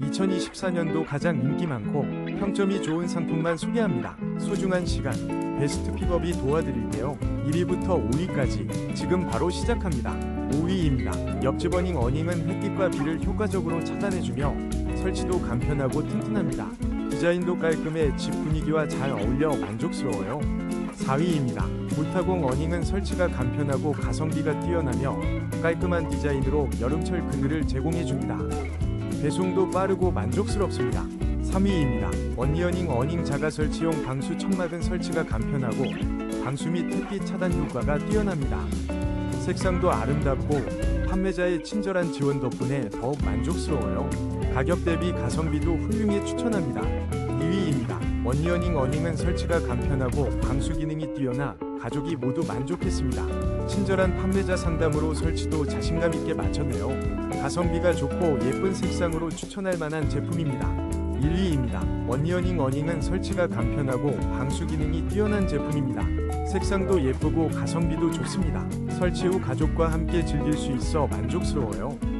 2024년도 가장 인기 많고 평점이 좋은 상품만 소개합니다. 소중한 시간, 베스트 픽업이 도와드릴게요. 1위부터 5위까지 지금 바로 시작합니다. 5위입니다. 옆집 어닝 어닝은 햇빛과 비를 효과적으로 차단해주며 설치도 간편하고 튼튼합니다. 디자인도 깔끔해 집 분위기와 잘 어울려 만족스러워요. 4위입니다. 물타공 어닝은 설치가 간편하고 가성비가 뛰어나며 깔끔한 디자인으로 여름철 그늘을 제공해줍니다. 배송도 빠르고 만족스럽습니다. 3위입니다. 원리어닝 어닝 자가 설치용 방수 천막은 설치가 간편하고 방수 및 햇빛 차단 효과가 뛰어납니다. 색상도 아름답고 판매자의 친절한 지원 덕분에 더욱 만족스러워요. 가격 대비 가성비도 훌륭해 추천합니다. 2위입니다. 원리어닝 어닝은 설치가 간편하고 방수 기능이 뛰어나 가족이 모두 만족했습니다. 친절한 판매자 상담으로 설치도 자신감 있게 마쳤네요. 가성비가 좋고 예쁜 색상으로 추천할 만한 제품입니다. 1위입니다. 원리어닝 어닝은 설치가 간편하고 방수 기능이 뛰어난 제품입니다. 색상도 예쁘고 가성비도 좋습니다. 설치 후 가족과 함께 즐길 수 있어 만족스러워요.